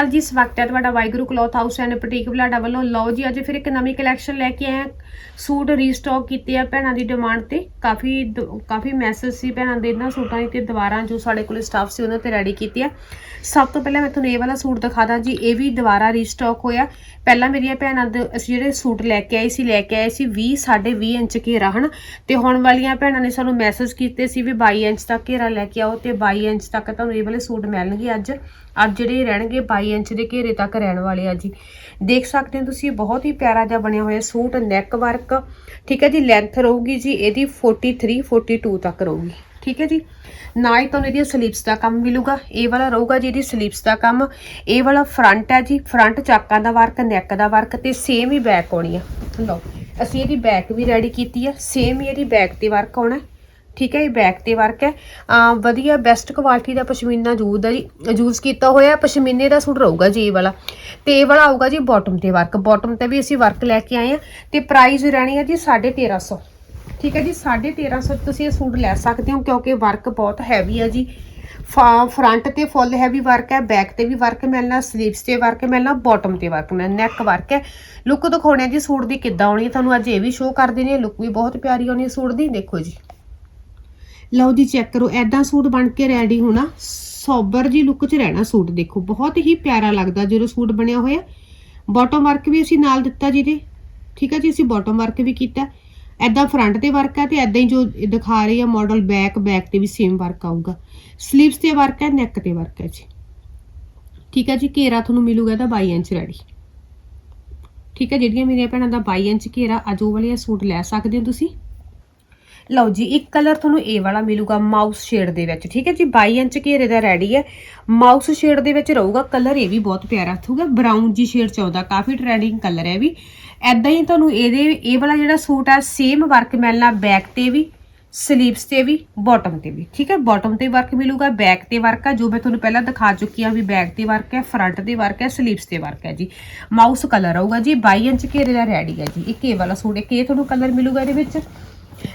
ਹਾਲ ਜੀ ਸਵਾਗਤ ਹੈ ਤੁਹਾਡਾ Waheguru cloth house and boutique Balada ਵੱਲੋਂ। ਲਓ ਜੀ, ਅੱਜ ਫਿਰ ਇੱਕ ਨਵੀਂ ਕਲੈਕਸ਼ਨ ਲੈ ਕੇ ਆਏ ਹਾਂ। ਸੂਟ ਰੀਸਟਾਕ ਕੀਤੇ ਆ ਭੈਣਾਂ ਦੀ ਡਿਮਾਂਡ ਤੇ। ਕਾਫੀ ਦ- ਕਾਫੀ ਮੈਸੇਜ ਸੀ ਭੈਣਾਂ ਦੇ ਇਹਨਾਂ ਸੂਟਾਂ ਦੀ ਤੇ ਦੁਬਾਰਾ ਜੋ ਸਾਡੇ ਕੋਲ ਸਟਾਫ ਸੀ ਉਹਨਾਂ ਤੇ ਰੈਡੀ ਕੀਤੇ ਆ। ਸਭ ਤੋਂ ਪਹਿਲਾਂ ਮੈਂ ਤੁਹਾਨੂੰ ਇਹ ਵਾਲਾ ਸੂਟ ਦਿਖਾ ਦਾਂ ਜੀ, ਇਹ ਵੀ ਦੁਬਾਰਾ ਰੀਸਟਾਕ ਹੋਇਆ। ਪਹਿਲਾਂ ਮੇਰੀਆਂ ਭੈਣਾਂ ਦੇ, ਅਸੀਂ ਜਿਹੜੇ ਸੂਟ ਲੈ ਕੇ ਆਏ ਸੀ, ਲੈ ਕੇ ਆਏ ਸੀ 20 20 ਇੰਚ ਘੇਰਾ, ਹਨ? ਤੇ ਹੁਣ ਵਾਲੀਆਂ ਭੈਣਾਂ ਨੇ ਸਾਨੂੰ ਮੈਸੇਜ ਕੀਤੇ ਸੀ ਵੀ 22 ਇੰਚ ਤੱਕ ਘੇਰਾ ਲੈ ਕੇ ਆਓ ਤੇ 22 ਇੰਚ ਤੱਕ ਤੁਹਾਨੂੰ ਇਹ ਵਾਲੇ ਸੂਟ ਮਿਲਣਗੇ ਅੱਜ। ਅੱਜ ਜਿਹੜੇ ਰਹਿਣਗੇ 22 ਇੰਚ ਦੇ ਘੇਰੇ ਤੱਕ ਰਹਿਣ ਵਾਲੇ ਆ ਜੀ। ਦੇਖ ਸਕਦੇ ਹੋ ਤੁਸੀਂ ਬਹੁਤ ਹੀ ਪਿਆਰਾ ਜਿਹਾ ਬਣਿਆ ਹੋਇਆ ਸੂਟ ਨੈਕ ਵਰਕ ਠੀਕ ਹੈ ਜੀ ਲੈਂਥ ਰਹੂਗੀ ਜੀ, ਇਹਦੀ 43 42 ਤੱਕ ਰਹੂਗੀ। ਠੀਕ ਹੈ ਜੀ ਨਾ ਹੀ ਤੁਹਾਨੂੰ ਇਹਦੀਆਂ ਸਲੀਪਸ ਦਾ ਕੰਮ ਮਿਲੂਗਾ। ਇਹ ਵਾਲਾ ਰਹੂਗਾ ਜੀ, ਇਹਦੀ ਸਲੀਪਸ ਦਾ ਕੰਮ। ਇਹ ਵਾਲਾ ਫਰੰਟ ਹੈ ਜੀ ਫਰੰਟ ਚਾਕਾਂ ਦਾ ਵਰਕ ਨੈਕ ਦਾ ਵਰਕ ਤੇ ਸੇਮ ਹੀ ਬੈਕ ਆਉਣੀ ਆ। ਲਓ, ਅਸੀਂ ਇਹਦੀ ਬੈਕ ਵੀ ਰੈਡੀ ਕੀਤੀ ਆ ਸੇਮ ਹੀ ਇਹਦੀ ਬੈਕ ਤੇ ਵਰਕ ਆਉਣਾ। ਠੀਕ ਹੈ, ਇਹ ਬੈਕ ਤੇ ਵਰਕ ਹੈ। ਵਧੀਆ ਬੈਸਟ ਕੁਆਲਿਟੀ ਦਾ ਪਸ਼ਮੀਨਾ ਜੂਦ ਦਾ ਜੀ ਯੂਜ਼ ਕੀਤਾ ਹੋਇਆ, ਪਸ਼ਮੀਨੇ ਦਾ ਸੂਟ ਰਹੂਗਾ ਜੀ ਇਹ ਵਾਲਾ। ਤੇ ਇਹ ਵਾਲਾ ਆਊਗਾ ਜੀ ਬਾਟਮ ਤੇ ਵਰਕ ਬਾਟਮ ਤੇ ਵੀ ਅਸੀਂ ਵਰਕ ਲੈ ਕੇ ਆਏ ਆ ਤੇ ਪ੍ਰਾਈਸ ਰਹਿਣੀ ਹੈ ਜੀ 1350 ਠੀਕ ਹੈ ਜੀ 1350 ਤੁਸੀਂ ਇਹ ਸੂਟ ਲੈ ਸਕਦੇ ਹੋ ਕਿਉਂਕਿ ਵਰਕ ਬਹੁਤ ਹੈਵੀ ਹੈ ਜੀ। ਫਰੰਟ ਤੇ ਫੁੱਲ ਹੈਵੀ ਵਰਕ ਹੈ ਬੈਕ ਤੇ ਵੀ ਵਰਕ ਮਿਲਣਾ ਸਲੀਵਸ ਤੇ ਵਰਕ ਮਿਲਣਾ ਬਾਟਮ ਤੇ ਵਰਕ ਮਿਲਣਾ ਨੈਕ ਵਰਕ ਹੈ। ਲੁੱਕ ਦਿਖਾਉਣੇ ਆ ਜੀ ਸੂਟ ਦੀ ਕਿੱਦਾਂ ਆਉਣੀ ਹੈ, ਤੁਹਾਨੂੰ ਅੱਜ ਇਹ ਵੀ ਸ਼ੋਅ ਕਰਦੇ ਨੇ ਲੁੱਕ ਵੀ ਬਹੁਤ ਪਿਆਰੀ ਆਉਣੀ ਸੂਟ ਦੀ, ਦੇਖੋ ਜੀ। ਲਓ ਜੀ ਚੈੱਕ ਕਰੋ। ਐਦਾਂ ਸੂਟ ਬਣ ਕੇ ਰੈਡੀ ਹੋਣਾ, ਸੋਬਰ ਜੀ ਲੁੱਕ 'ਚ ਰਹਿਣਾ ਸੂਟ, ਦੇਖੋ। ਬਹੁਤ ਹੀ ਪਿਆਰਾ ਲੱਗਦਾ ਜਦੋਂ ਸੂਟ ਬਣਿਆ ਹੋਇਆ। ਬਾਟਮ ਵਰਕ ਵੀ ਅਸੀਂ ਨਾਲ ਦਿੱਤਾ ਜੀ ਦੇ ਠੀਕ ਹੈ ਜੀ, ਅਸੀਂ ਬਾਟਮ ਵਰਕ ਵੀ ਕੀਤਾ। ਐਦਾਂ ਫਰੰਟ ਤੇ ਵਰਕ ਹੈ ਤੇ ਐਦਾਂ ਹੀ ਜੋ ਦਿਖਾ ਰਹੀ ਆ ਮਾਡਲ ਬੈਕ ਬੈਕ ਤੇ ਵੀ ਸੇਮ ਵਰਕ ਆਊਗਾ। ਸਲੀਵਸ ਤੇ ਵਰਕ ਹੈ ਨੈਕ ਤੇ ਵਰਕ ਹੈ ਜੀ। ਠੀਕ ਹੈ ਜੀ, ਘੇਰਾ ਤੁਹਾਨੂੰ ਮਿਲੂਗਾ ਇਹਦਾ 22 ਇੰਚ ਰੈਡੀ ਠੀਕ ਹੈ ਜਿਹੜੀਆਂ ਮੇਰੀਆਂ ਭੈਣਾਂ ਦਾ 22 ਇੰਚ ਘੇਰਾ, ਅੱਜ ਉਹ ਵਾਲੇ ਸੂਟ ਲੈ ਸਕਦੇ ਹੋ ਤੁਸੀਂ? ਲਓ ਜੀ, ਇੱਕ ਕਲਰ ਤੁਹਾਨੂੰ ਇਹ ਵਾਲਾ ਮਿਲੂਗਾ ਮਾਊਸ ਸ਼ੇਡ ਦੇ ਵਿੱਚ, ਠੀਕ ਹੈ ਜੀ? 22 ਇੰਚ ਘੇਰੇ ਦਾ ਰੈਡੀ ਹੈ। ਮਾਊਸ ਸ਼ੇਡ ਦੇ ਵਿੱਚ ਰਹੂਗਾ ਕਲਰ ਇਹ ਵੀ ਬਹੁਤ ਪਿਆਰਾ ਥੂਗਾ। ਬਰਾਊਨ ਜੀ ਸ਼ੇਡ ਚ ਆਉਂਦਾ, ਕਾਫੀ ਟ੍ਰੈਂਡਿੰਗ ਕਲਰ ਹੈ ਵੀ। ਐਦਾਂ ਹੀ ਤੁਹਾਨੂੰ ਇਹਦੇ ਇਹ ਵਾਲਾ ਜਿਹੜਾ ਸੂਟ ਆ ਸੇਮ ਵਰਕ ਮਿਲਣਾ ਬੈਕ ਤੇ ਵੀ ਸਲੀਵਸ ਤੇ ਵੀ ਬਾਟਮ ਤੇ ਵੀ, ਠੀਕ ਹੈ? ਬਾਟਮ ਤੇ ਵਰਕ ਮਿਲੂਗਾ ਬੈਕ ਤੇ ਵਰਕ ਆ, ਜੋ ਮੈਂ ਤੁਹਾਨੂੰ ਪਹਿਲਾਂ ਦਿਖਾ ਚੁੱਕੀ ਆ ਵੀ ਬੈਕ ਤੇ ਵਰਕ ਹੈ ਫਰੰਟ ਤੇ ਵਰਕ ਹੈ ਸਲੀਵਸ ਤੇ ਵਰਕ ਹੈ ਜੀ। ਮਾਊਸ ਕਲਰ ਆਊਗਾ ਜੀ 22 ਇੰਚ ਘੇਰੇ ਦਾ ਰੈਡੀ ਹੈ ਜੀ। ਇੱਕ ਇਹ ਵਾਲਾ ਸੂਟ, ਇੱਕ ਇਹ ਤੁਹਾਨੂੰ ਕਲਰ ਮਿਲੂਗਾ ਇਹਦੇ ਵਿੱਚ।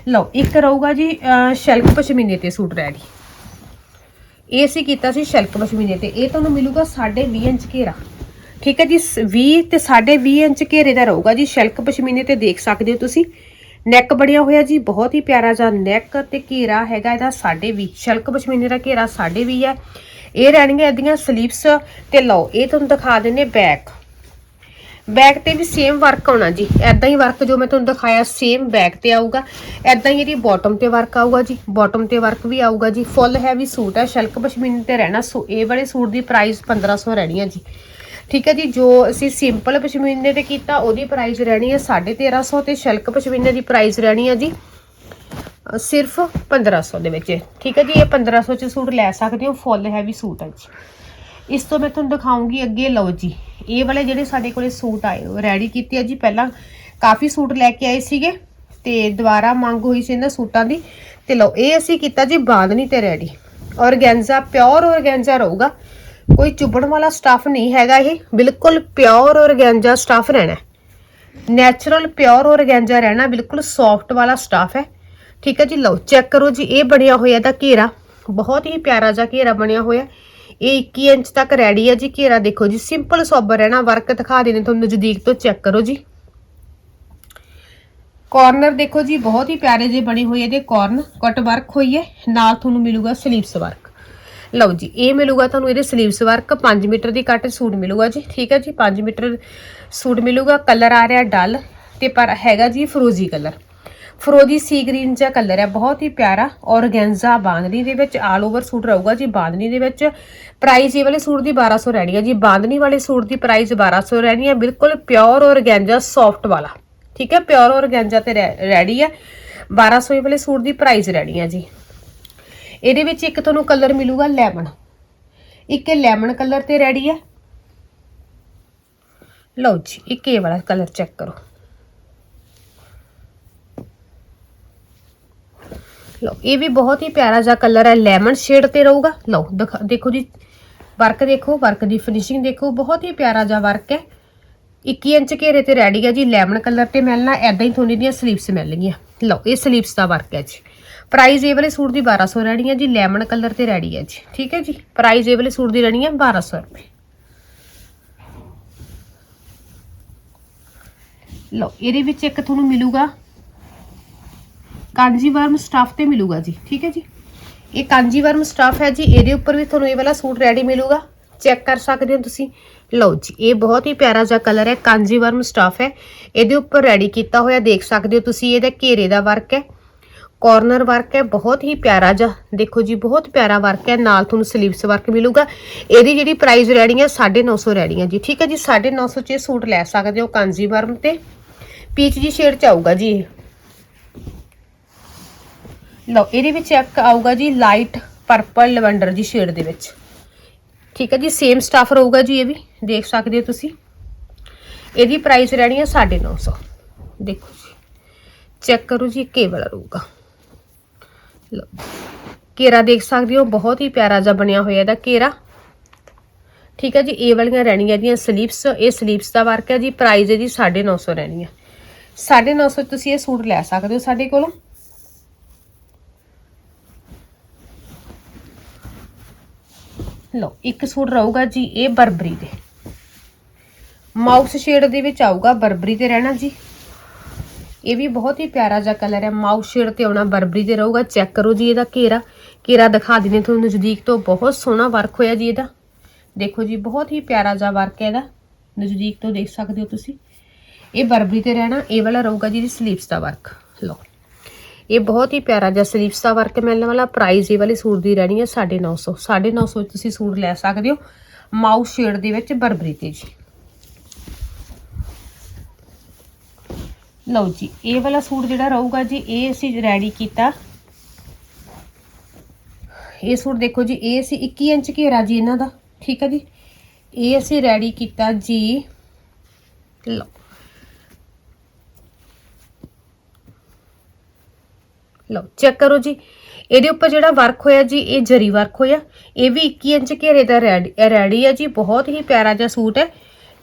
ਲਓ, ਇੱਕ ਰਹੂਗਾ ਜੀ ਸ਼ੈਲਕ ਪਸ਼ਮੀਨੇ ਤੇ ਸੂਟ ਰੈਡੀ। ਇਹ ਅਸੀਂ ਕੀਤਾ ਸੀ ਸ਼ੈਲਕ ਪਸ਼ਮੀਨੇ ਤੇ। ਇਹ ਤੁਹਾਨੂੰ ਮਿਲੂਗਾ 20.5 ਇੰਚ ਘੇਰਾ। ਠੀਕ ਹੈ ਜੀ 20 ਤੇ 20.5 ਇੰਚ ਘੇਰੇ ਦਾ ਰਹੂਗਾ ਜੀ ਸ਼ੈਲਕ ਪਸ਼ਮੀਨੇ ਤੇ, ਦੇਖ ਸਕਦੇ ਹੋ ਤੁਸੀਂ। ਨੈਕ ਬਣਿਆ ਹੋਇਆ ਜੀ, ਬਹੁਤ ਹੀ ਪਿਆਰਾ ਜਿਹਾ ਨੈਕ ਤੇ ਘੇਰਾ ਹੈਗਾ ਇਹਦਾ 20.5 ਸ਼ਲਕ ਪਸ਼ਮੀਨੇ ਦਾ ਘੇਰਾ 20.5 ਹੈ। ਇਹ ਰਹਿਣਗੇ ਇਹਦੀਆਂ ਸਲੀਵਸ ਤੇ ਲਓ, ਇਹ ਤੁਹਾਨੂੰ ਦਿਖਾ ਦਿੰਨੇ ਬੈਕ। ਬੈਕ ਤੇ ਵੀ ਸੇਮ ਵਰਕ ਆਉਣਾ ਜੀ। ਐਦਾਂ ਹੀ ਵਰਕ ਜੋ ਮੈਂ ਤੁਹਾਨੂੰ ਦਿਖਾਇਆ ਸੇਮ ਬੈਕ ਤੇ ਆਊਗਾ। ਐਦਾਂ ਹੀ ਇਹਦੀ ਬਾਟਮ ਤੇ ਵਰਕ ਆਊਗਾ ਜੀ। ਬਾਟਮ ਤੇ ਵਰਕ ਵੀ ਆਊਗਾ ਜੀ। ਫੁੱਲ ਹੈਵੀ ਸੂਟ ਹੈ ਸ਼ਲਕ ਪਸ਼ਮੀਨੇ ਤੇ ਰਹਿਣਾ ਸੋ ਇਹ ਵਾਲੇ ਸੂਟ ਦੀ ਪ੍ਰਾਈਸ 1500 ਰਹਿਣੀ ਹੈ ਜੀ। ਠੀਕ ਹੈ ਜੀ ਜੋ ਅਸੀਂ ਸਿੰਪਲ ਪਸ਼ਮੀਨੇ ਤੇ ਕੀਤਾ ਉਹਦੀ ਪ੍ਰਾਈਸ ਰਹਿਣੀ ਹੈ 1350 ਤੇ ਸ਼ਲਕ ਪਸ਼ਮੀਨੇ ਦੀ ਪ੍ਰਾਈਸ ਰਹਿਣੀ ਹੈ ਜੀ ਅ, ਸਿਰਫ 1500 ਦੇ ਵਿੱਚ। ਠੀਕ ਹੈ ਜੀ ਇਹ 1500 ਚ ਸੂਟ ਲੈ ਸਕਦੇ ਹੋ ਫੁੱਲ ਹੈਵੀ ਸੂਟ ਹੈ ਜੀ। ਇਸ ਤੋਂ ਮੈਂ ਤੁਹਾਨੂੰ ਦਿਖਾਉਂਗੀ ਅੱਗੇ, ਲਓ ਜੀ। ਇਹ ਵਾਲੇ ਜਿਹੜੇ ਸਾਡੇ ਕੋਲੇ ਸੂਟ ਆਏ, ਉਹ ਰੈਡੀ ਕੀਤੇ ਆ ਜੀ। ਪਹਿਲਾਂ ਕਾਫੀ ਸੂਟ ਲੈ ਕੇ ਆਏ ਸੀਗੇ ਤੇ ਦੁਬਾਰਾ ਮੰਗ ਹੋਈ ਸੀ ਇਹਨਾਂ ਸੂਟਾਂ ਦੀ। ਤੇ ਲਓ, ਇਹ ਅਸੀਂ ਕੀਤਾ ਜੀ ਬਾਂਦਨੀ ਤੇ ਰੈਡੀ। ਔਰਗੈਂਜ਼ਾ, ਪਿਓਰ ਔਰਗੈਂਜ਼ਾ ਰਹੂਗਾ। ਕੋਈ ਚੁੱਭਣ ਵਾਲਾ ਸਟਫ ਨਹੀਂ ਹੈਗਾ ਇਹ। ਬਿਲਕੁਲ ਪਿਓਰ ਔਰਗੈਂਜ਼ਾ ਸਟਫ ਰਹਿਣਾ। ਨੈਚੁਰਲ ਪਿਓਰ ਔਰਗੈਂਜ਼ਾ ਰਹਿਣਾ, ਬਿਲਕੁਲ ਸੌਫਟ ਵਾਲਾ ਸਟਫ ਹੈ। ਠੀਕ ਹੈ ਜੀ, ਲਓ ਚੈੱਕ ਕਰੋ ਜੀ, ਇਹ ਬਣਿਆ ਹੋਇਆ ਦਾ ਘੇਰਾ। ਬਹੁਤ ਹੀ ਪਿਆਰਾ ਜਿਹਾ ਘੇਰਾ ਬਣਿਆ ਹੋਇਆ। ਇਹ 21 ਇੰਚ ਤੱਕ ਰੈਡੀ ਹੈ ਜੀ, ਘੇਰਾ ਦੇਖੋ ਜੀ ਸਿੰਪਲ ਸੋਬਰ ਰਹਿਣਾ ਵਰਕ ਦਿਖਾ ਦੇਣੇ ਤੁਹਾਨੂੰ ਨਜ਼ਦੀਕ ਤੋਂ ਚੈੱਕ ਕਰੋ ਜੀ। ਕਾਰਨਰ ਦੇਖੋ ਜੀ, ਬਹੁਤ ਹੀ ਪਿਆਰੇ ਜਿਹੇ ਬਣੇ ਹੋਏ ਇਹਦੇ ਕਾਰਨ ਕਟ ਵਰਕ ਹੋਈ ਹੈ, ਨਾਲ ਤੁਹਾਨੂੰ ਮਿਲੂਗਾ ਸਲੀਵਸ ਵਰਕ ਲਓ ਜੀ, ਇਹ ਮਿਲੂਗਾ ਤੁਹਾਨੂੰ ਇਹਦੇ ਸਲੀਵਸ ਵਰਕ 5 ਮੀਟਰ ਦੀ ਕੱਟ ਸੂਟ ਮਿਲੂਗਾ ਜੀ, ਠੀਕ ਹੈ ਜੀ 5 ਮੀਟਰ ਸੂਟ ਮਿਲੂਗਾ ਕਲਰ ਆ ਰਿਹਾ ਡਲ, ਤੇ ਪਰ ਹੈਗਾ ਜੀ ਫਰੋਜ਼ੀ ਕਲਰ ਫਰੋਜ਼ੀ ਸੀ ਗ੍ਰੀਨ ਜਿਹਾ ਕਲਰ ਹੈ, ਬਹੁਤ ਹੀ ਪਿਆਰਾ ਔਰਗੈਂਜ਼ਾ ਬਾਂਦਨੀ ਦੇ ਵਿੱਚ ਆਲ ਓਵਰ ਸੂਟ ਰਹੂਗਾ ਜੀ, ਬਾਂਦਨੀ ਦੇ ਵਿੱਚ ਪ੍ਰਾਈਸ ਇਹ ਵਾਲੇ ਸੂਟ ਦੀ 1200 ਰਹਿਣੀ ਹੈ ਜੀ, ਬਾਂਦਨੀ ਵਾਲੇ ਸੂਟ ਦੀ ਪ੍ਰਾਈਸ 1200 ਰਹਿਣੀ ਹੈ, ਬਿਲਕੁਲ ਪਿਓਰ ਔਰਗੈਂਜ਼ਾ ਸੌਫਟ ਵਾਲਾ, ਠੀਕ ਹੈ ਪਿਓਰ ਔਰਗੈਂਜ਼ਾ ਤੇ ਰੈਡੀ ਹੈ 1200 ਇਹ ਵਾਲੇ ਸੂਟ ਦੀ ਪ੍ਰਾਈਸ ਰਹਿਣੀ ਹੈ ਜੀ। ਇਹਦੇ ਵਿੱਚ ਇੱਕ ਤੁਹਾਨੂੰ ਕਲਰ ਮਿਲੂਗਾ ਲੈਮਨ ਇੱਕ ਇਹ ਲੈਮਨ ਕਲਰ ਤੇ ਰੈਡੀ ਹੈ। ਲਓ ਜੀ, ਇੱਕ ਇਹ ਵਾਲਾ ਕਲਰ ਚੈੱਕ ਕਰੋ। ਲਓ, ਇਹ ਵੀ ਬਹੁਤ ਹੀ ਪਿਆਰਾ ਜਿਹਾ ਕਲਰ ਹੈ ਲੈਮਨ ਸ਼ੇਡ ਤੇ ਰਹੂਗਾ। ਲਓ, ਦੇਖੋ ਜੀ ਵਰਕ ਦੇਖੋ ਵਰਕ ਦੀ ਫਿਨਿਸ਼ਿੰਗ ਦੇਖੋ, ਬਹੁਤ ਹੀ ਪਿਆਰਾ ਜਿਹਾ ਵਰਕ ਹੈ। 21 ਇੰਚ ਘੇਰੇ ਤੇ ਰੈਡੀ ਹੈ ਜੀ ਲੈਮਨ ਕਲਰ ਤੇ ਮਿਲਣਾ ਐਦਾਂ ਹੀ ਤੁਹਾਨੂੰ ਦੀਆਂ ਸਲੀਵਸ ਮਿਲਣਗੀਆਂ। ਲਓ, ਇਹ ਸਲੀਵਸ ਦਾ ਵਰਕ ਹੈ ਜੀ। ਪ੍ਰਾਈਸ ਇਹ ਵਾਲੇ ਸੂਟ ਦੀ 1200 ਰੈਡੀ ਹੈ ਜੀ ਲੈਮਨ ਕਲਰ ਤੇ ਰੈਡੀ ਹੈ ਜੀ, ਠੀਕ ਹੈ ਜੀ? ਪ੍ਰਾਈਸ ਇਹ ਵਾਲੇ ਸੂਟ ਦੀ ਰੈਡੀ ਹੈ 1200 ਰੁਪਏ। ਲਓ, ਇਹਦੇ ਵਿੱਚ ਇੱਕ ਤੁਹਾਨੂੰ ਮਿਲੂਗਾ ਕਾਂਜੀਵਰਮ ਸਟਾਫ ਤੇ ਮਿਲੂਗਾ ਜੀ, ਠੀਕ ਹੈ ਜੀ? ਇਹ ਕਾਂਜੀਵਰਮ ਸਟਾਫ ਹੈ ਜੀ, ਇਹਦੇ ਉੱਪਰ ਵੀ ਤੁਹਾਨੂੰ ਇਹ ਵਾਲਾ ਸੂਟ ਰੈਡੀ ਮਿਲੂਗਾ। ਚੈੱਕ ਕਰ ਸਕਦੇ ਹੋ ਤੁਸੀਂ। ਲਓ ਜੀ, ਇਹ ਬਹੁਤ ਹੀ ਪਿਆਰਾ ਜਿਹਾ ਕਲਰ ਹੈ, ਕਾਂਜੀਵਰਮ ਸਟਾਫ ਹੈ। ਇਹਦੇ ਉੱਪਰ ਰੈਡੀ ਕੀਤਾ ਹੋਇਆ ਦੇਖ ਸਕਦੇ ਹੋ ਤੁਸੀਂ, ਇਹਦਾ ਘੇਰੇ ਦਾ ਵਰਕ ਹੈ। ਕਾਰਨਰ ਵਰਕ ਹੈ, ਬਹੁਤ ਹੀ ਪਿਆਰਾ ਜਿਹਾ। ਦੇਖੋ ਜੀ, ਬਹੁਤ ਪਿਆਰਾ ਵਰਕ ਹੈ, ਨਾਲ ਤੁਹਾਨੂੰ ਸਲੀਵਸ ਵਰਕ ਮਿਲੂਗਾ। ਇਹਦੀ ਜਿਹੜੀ ਪ੍ਰਾਈਸ ਰੈਡੀ ਹੈ 950 ਰੈਡੀ ਹੈ ਜੀ, ਠੀਕ ਹੈ ਜੀ? 950 ਚ ਇਹ ਸੂਟ ਲੈ ਸਕਦੇ ਹੋ ਕਾਂਜੀਵਰਮ ਤੇ। ਪੀਚ ਜੀ ਸ਼ੇਡ ਚ ਆਊਗਾ ਜੀ ਇਹ। ਲਓ, ਇਹਦੇ ਵਿੱਚ ਇੱਕ ਆਊਗਾ ਜੀ ਲਾਈਟ ਪਰਪਲ ਲਵੈਂਡਰ ਜੀ ਸ਼ੇਡ ਦੇ ਵਿੱਚ। ਠੀਕ ਹੈ ਜੀ ਸੇਮ ਸਟਾਫ ਰਹੂਗਾ ਜੀ ਇਹ ਵੀ, ਦੇਖ ਸਕਦੇ ਹੋ ਤੁਸੀਂ। ਇਹਦੀ ਪ੍ਰਾਈਸ ਰਹਿਣੀ ਹੈ 950 ਦੇਖੋ ਜੀ ਚੈੱਕ ਕਰੋ ਜੀ, ਇਹ ਕੇ ਵਾਲਾ ਰਹੂਗਾ। ਲਓ ਘੇਰਾ ਦੇਖ ਸਕਦੇ ਹੋ, ਬਹੁਤ ਹੀ ਪਿਆਰਾ ਜਿਹਾ ਬਣਿਆ ਹੋਇਆ ਇਹਦਾ ਘੇਰਾ ਠੀਕ ਹੈ ਜੀ, ਇਹ ਵਾਲੀਆਂ ਰਹਿਣੀਆਂ ਇਹਦੀਆਂ ਸਲੀਪਸ ਇਹ ਸਲੀਪਸ ਦਾ ਵਰਕ ਹੈ ਜੀ ਪ੍ਰਾਈਸ ਇਹਦੀ 950 ਰਹਿਣੀ ਹੈ 950 ਤੁਸੀਂ ਇਹ ਸੂਟ ਲੈ ਸਕਦੇ ਹੋ ਸਾਡੇ ਕੋਲੋਂ। ਲਓ, ਇੱਕ ਸੂਟ ਰਹੂਗਾ ਜੀ ਇਹ ਬਰਬਰੀ ਦੇ। ਮਾਊਸ ਸ਼ੇਡ ਦੇ ਵਿੱਚ ਆਊਗਾ ਬਰਬਰੀ ਤੇ ਰਹਿਣਾ ਜੀ। ਇਹ ਵੀ ਬਹੁਤ ਹੀ ਪਿਆਰਾ ਜਿਹਾ ਕਲਰ ਹੈ। ਮਾਊਸ ਸ਼ੇਡ ਤੇ ਆਉਣਾ ਬਰਬਰੀ ਤੇ ਰਹੂਗਾ। ਚੈੱਕ ਕਰੋ ਜੀ ਇਹਦਾ ਘੇਰਾ। ਘੇਰਾ ਦਿਖਾ ਦਿੰਦੇ ਤੁਹਾਨੂੰ ਨਜ਼ਦੀਕ ਤੋਂ। ਬਹੁਤ ਸੋਹਣਾ ਵਰਕ ਹੋਇਆ ਜੀ ਇਹਦਾ। ਦੇਖੋ ਜੀ, ਬਹੁਤ ਹੀ ਪਿਆਰਾ ਜਿਹਾ ਵਰਕ ਹੈ ਇਹਦਾ। ਨਜ਼ਦੀਕ ਤੋਂ ਦੇਖ ਸਕਦੇ ਹੋ ਤੁਸੀਂ। ਇਹ ਬਰਬਰੀ ਤੇ ਰਹਿਣਾ, ਇਹ ਵਾਲਾ ਰਹੂਗਾ ਜੀ ਦੀ ਸਲੀਵਸ ਦਾ ਵਰਕ। ਲਓ। ਇਹ ਬਹੁਤ ਹੀ ਪਿਆਰਾ ਜਿਹਾ ਸਲੀਵਸ ਦਾ ਵਰਕ ਮਿਲਣ ਵਾਲਾ ਪ੍ਰਾਈਸ ਇਹ ਵਾਲੇ ਸੂਟ ਦੀ ਰਹਿਣੀ ਹੈ 950 950 ਵਿੱਚ ਤੁਸੀਂ ਸੂਟ ਲੈ ਸਕਦੇ ਹੋ। ਮਾਊਸ ਸ਼ੇਡ ਦੇ ਵਿੱਚ ਬਰਬਰੀ ਤੇ ਜੀ। ਲਓ ਜੀ, ਇਹ ਵਾਲਾ ਸੂਟ ਜਿਹੜਾ ਰਹੂਗਾ ਜੀ, ਇਹ ਅਸੀਂ ਰੈਡੀ ਕੀਤਾ। ਇਹ ਸੂਟ ਦੇਖੋ ਜੀ, ਇਹ ਅਸੀਂ 21 ਇੰਚ ਘੇਰਾ ਜੀ ਇਹਨਾਂ ਦਾ, ਠੀਕ ਹੈ ਜੀ। ਇਹ ਅਸੀਂ ਰੈਡੀ ਕੀਤਾ ਜੀ, ਲਓ। ਲਓ ਚੈੱਕ ਕਰੋ ਜੀ। ਇਹਦੇ ਉੱਪਰ ਜਿਹੜਾ ਵਰਕ ਹੋਇਆ ਜੀ, ਇਹ ਜਰੀ ਵਰਕ ਹੋਇਆ। ਇਹ ਵੀ 21 ਇੰਚ ਘੇਰੇ ਦਾ ਰੈਡੀ ਰੈਡੀ ਹੈ ਜੀ, ਬਹੁਤ ਹੀ ਪਿਆਰਾ ਜਿਹਾ ਸੂਟ ਹੈ।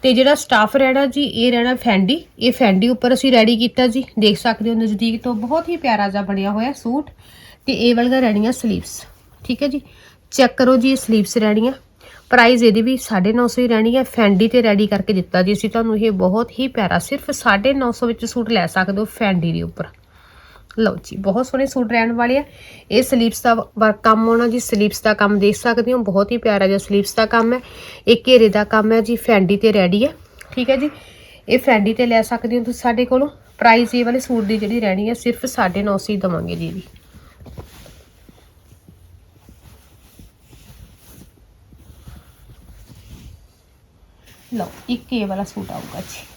ਤੇ ਜਿਹੜਾ ਸਟਾਫ ਰਹਿਣਾ ਜੀ, ਇਹ ਰਹਿਣਾ ਫੈਂਡੀ ਇਹ ਫੈਂਡੀ ਉੱਪਰ ਅਸੀਂ ਰੈਡੀ ਕੀਤਾ ਜੀ। ਦੇਖ ਸਕਦੇ ਹੋ ਨਜ਼ਦੀਕ ਤੋਂ ਬਹੁਤ ਹੀ ਪਿਆਰਾ ਜਿਹਾ ਬਣਿਆ ਹੋਇਆ ਸੂਟ। ਤੇ ਇਹ ਵਾਲੀਆਂ ਰਹਿਣੀਆਂ ਸਲੀਵਸ ਠੀਕ ਹੈ ਜੀ। ਚੈੱਕ ਕਰੋ ਜੀ, ਇਹ ਸਲੀਵਸ ਰਹਿਣੀਆਂ। ਪ੍ਰਾਈਸ ਇਹਦੀ ਵੀ 950 ਹੀ ਰਹਿਣੀ ਹੈ। ਫੈਂਡੀ ਤੇ ਰੈਡੀ ਕਰਕੇ ਦਿੱਤਾ ਜੀ ਅਸੀਂ ਤੁਹਾਨੂੰ। ਇਹ ਬਹੁਤ ਹੀ ਪਿਆਰਾ, ਸਿਰਫ 950 ਵਿੱਚ ਸੂਟ ਲੈ ਸਕਦੇ ਹੋ ਫੈਂਡੀ ਦੇ ਉੱਪਰ। ਲਓ ਜੀ, ਬਹੁਤ ਸੋਹਣੇ ਸੂਟ ਰਹਿਣ ਵਾਲੇ ਆ। ਇਹ ਸਲੀਵਸ ਦਾ ਵਰਕ ਕੰਮ ਆਉਣਾ ਜੀ ਸਲੀਵਸ ਦਾ ਕੰਮ ਦੇਖ ਸਕਦੇ ਹੋ, ਬਹੁਤ ਹੀ ਪਿਆਰਾ ਜਿਹਾ ਸਲੀਵਸ ਦਾ ਕੰਮ ਹੈ ਇਹ ਘੇਰੇ ਦਾ ਕੰਮ ਹੈ ਜੀ, ਫੈਂਡੀ ਤੇ ਰੈਡੀ ਹੈ ਠੀਕ ਹੈ ਜੀ। ਇਹ ਫੈਂਡੀ ਤੇ ਲੈ ਸਕਦੇ ਹੋ ਤੁਸੀਂ ਸਾਡੇ ਕੋਲੋਂ। ਪ੍ਰਾਈਸ ਇਹ ਵਾਲੇ ਸੂਟ ਦੀ ਜਿਹੜੀ ਰਹਿਣੀ ਹੈ ਸਿਰਫ 950 ਹੀ ਦਵਾਂਗੇ ਜੀ ਇਹਦੀ ਲਓ, ਇੱਕ ਇਹ ਵਾਲਾ ਸੂਟ ਆਊਗਾ ਜੀ।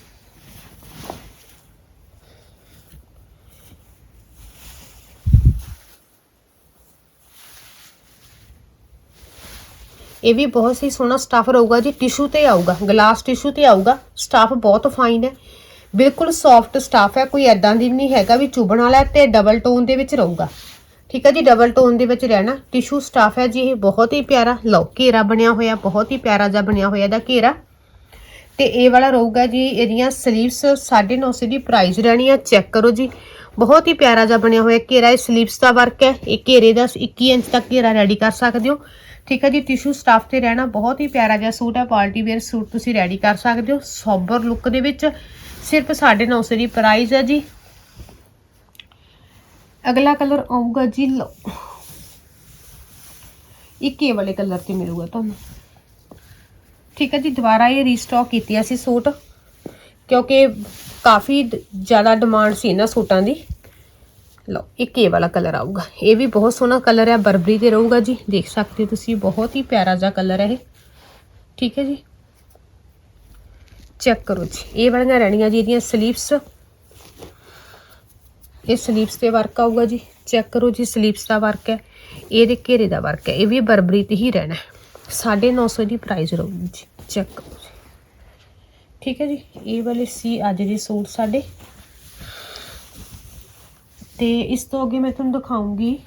ਇਹ ਵੀ ਬਹੁਤ ਹੀ ਸੋਹਣਾ ਸਟਾਫ ਰਹੂਗਾ ਜੀ ਟਿਸ਼ੂ ਤੇ ਆਊਗਾ ਗਲਾਸ ਟਿਸ਼ੂ ਤੇ ਆਊਗਾ ਸਟਾਫ ਬਹੁਤ ਫਾਈਨ ਹੈ। ਬਿਲਕੁਲ ਸੌਫਟ ਸਟਾਫ ਹੈ, ਕੋਈ ਐਦਾਂ ਦੀ ਨਹੀਂ ਹੈਗਾ ਵੀ ਚੁਭਣ ਵਾਲਾ ਹੈ ਤੇ ਡਬਲ ਟੋਨ ਦੇ ਵਿੱਚ ਰਹੂਗਾ। ਠੀਕ ਹੈ ਜੀ ਡਬਲ ਟੋਨ ਦੇ ਵਿੱਚ ਰਹਿਣਾ ਟਿਸ਼ੂ ਸਟਾਫ ਹੈ ਜੀ, ਇਹ ਬਹੁਤ ਹੀ ਪਿਆਰਾ, ਲਓ, ਘੇਰਾ ਬਣਿਆ ਹੋਇਆ, ਬਹੁਤ ਹੀ ਪਿਆਰਾ ਜਿਹਾ ਬਣਿਆ ਹੋਇਆ ਇਹਦਾ ਘੇਰਾ। ਤੇ ਇਹ ਵਾਲਾ ਰਹੂਗਾ ਜੀ, ਇਹਦੀਆਂ ਸਲੀਵਸ 950 ਦੀ ਪ੍ਰਾਈਸ ਰਹਿਣੀ ਆ ਚੈੱਕ ਕਰੋ ਜੀ। ਬਹੁਤ ਹੀ ਪਿਆਰਾ ਜਿਹਾ ਬਣਿਆ ਹੋਇਆ ਘੇਰਾ, ਇਹ ਸਲੀਵਸ ਦਾ ਵਰਕ ਹੈ, ਇਹ ਘੇਰੇ ਦਾ 21 ਇੰਚ ਤੱਕ ਘੇਰਾ ਰੈਡੀ ਕਰ ਸਕਦੇ ਹੋ। ਠੀਕ ਹੈ ਜੀ ਟਿਸ਼ੂ ਸਟਾਫ ਤੇ ਰਹਿਣਾ ਬਹੁਤ ਹੀ ਪਿਆਰਾ ਜਿਹਾ ਸੂਟ ਹੈ ਪਾਰਟੀ ਵੇਅਰ ਸੂਟ ਤੁਸੀਂ ਰੈਡੀ ਕਰ ਸਕਦੇ ਹੋ ਸੋਬਰ ਲੁੱਕ ਦੇ ਵਿੱਚ। ਸਿਰਫ 950 ਦੀ ਪ੍ਰਾਈਸ ਹੈ ਜੀ। ਅਗਲਾ ਕਲਰ ਆਊਗਾ ਜੀ, ਲਓ। ਇੱਕ ਵਾਲੇ ਕਲਰ ਤੇ ਮਿਲੂਗਾ ਤੁਹਾਨੂੰ। ਠੀਕ ਹੈ ਜੀ, ਦੁਬਾਰਾ ਇਹ ਰੀਸਟਾਕ ਕੀਤੀ ਅਸੀਂ ਸੂਟ, ਕਿਉਂਕਿ ਕਾਫੀ ਜ਼ਿਆਦਾ ਡਿਮਾਂਡ ਸੀ ਇਹਨਾਂ ਸੂਟਾਂ ਦੀ। ਲਓ, ਇੱਕ ਇਹ ਵਾਲਾ ਕਲਰ ਆਊਗਾ। ਇਹ ਵੀ ਬਹੁਤ ਸੋਹਣਾ ਕਲਰ ਹੈ ਬਰਬਰੀ ਤੇ ਰਹੂਗਾ ਜੀ। ਦੇਖ ਸਕਦੇ ਹੋ ਤੁਸੀਂ, ਬਹੁਤ ਹੀ ਪਿਆਰਾ ਜਿਹਾ ਕਲਰ ਹੈ ਇਹ। ਠੀਕ ਹੈ ਜੀ? ਚੈੱਕ ਕਰੋ ਜੀ। ਇਹ ਵਾਲੀਆਂ ਰਹਿਣੀਆਂ ਜੀ ਇਹਦੀਆਂ ਸਲੀਵਸ ਇਹ ਸਲੀਵਸ ਤੇ ਵਰਕ ਆਊਗਾ ਜੀ। ਚੈੱਕ ਕਰੋ ਜੀ ਸਲੀਵਸ ਦਾ ਵਰਕ ਹੈ। ਇਹਦੇ ਘੇਰੇ ਦਾ ਵਰਕ ਹੈ। ਇਹ ਵੀ ਬਰਬਰੀ ਤੇ ਹੀ ਰਹਿਣਾ ਹੈ। 950 ਦੀ ਪ੍ਰਾਈਸ ਰਹੂਗੀ ਜੀ। ਚੈੱਕ ਕਰੋ ਜੀ। ਠੀਕ ਹੈ ਜੀ? ਇਹ ਵਾਲੇ ਸੀ ਅੱਜ ਦੇ ਸੂਟ ਸਾਡੇ। ਤੇ ਇਸ ਤੋਂ ਅੱਗੇ ਮੈਂ ਤੁਹਾਨੂੰ ਦਿਖਾਉਂਗੀ।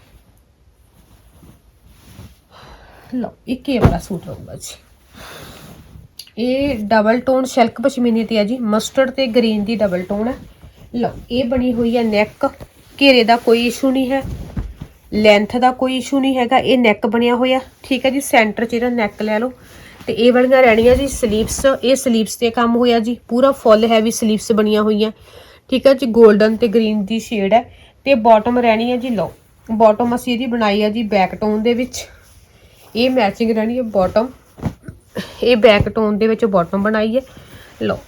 ਲਓ, ਇੱਕ ਇਹ ਵਾਲਾ ਸੂਟ ਰਹੂਗਾ ਜੀ। ਇਹ ਡਬਲ ਟੋਨ ਸ਼ਿਲਕ ਪਸ਼ਮੀਨੀ ਤੇ ਹੈ ਜੀ। ਮਸਟਰਡ ਤੇ ਗ੍ਰੀਨ ਦੀ ਡਬਲ ਟੋਨ ਹੈ। ਲਓ, ਇਹ ਬਣੀ ਹੋਈ ਹੈ ਨੈਕ ਘੇਰੇ ਦਾ ਕੋਈ ਇਸ਼ੂ ਨਹੀਂ ਹੈ। ਲੈਂਥ ਦਾ ਕੋਈ ਇਸ਼ੂ ਨਹੀਂ ਹੈਗਾ। ਇਹ ਨੈਕ ਬਣਿਆ ਹੋਇਆ। ਠੀਕ ਹੈ ਜੀ ਸੈਂਟਰ 'ਚ ਇਹਦਾ ਨੈਕ ਲੈ ਲਓ। ਤੇ ਇਹ ਵਾਲੀਆਂ ਰਹਿਣੀਆਂ ਜੀ ਸਲੀਵਸ ਇਹ ਸਲੀਵਸ ਤੇ ਕੰਮ ਹੋਇਆ ਜੀ। ਪੂਰਾ ਫੁੱਲ ਹੈਵੀ ਸਲੀਵਸ ਬਣੀਆਂ ਹੋਈਆਂ। ਠੀਕ ਹੈ ਜੀ 골ਡਨ ਤੇ ਗ੍ਰੀਨ ਦੀ ਸ਼ੇਡ ਹੈ। ਤੇ ਬਾਟਮ ਰਹਿਣੀ ਹੈ ਜੀ, ਲਓ। ਬਾਟਮ ਅਸੀਂ ਇਹਦੀ ਬਣਾਈ ਹੈ ਜੀ ਬੈਕ ਟੋਨ ਦੇ ਵਿੱਚ। ਇਹ ਮੈਚਿੰਗ ਰਹਿਣੀ ਹੈ ਬਾਟਮ ਇਹ ਬੈਕ ਟੋਨ ਦੇ ਵਿੱਚ ਬਾਟਮ ਬਣਾਈ ਹੈ। ਲਓ।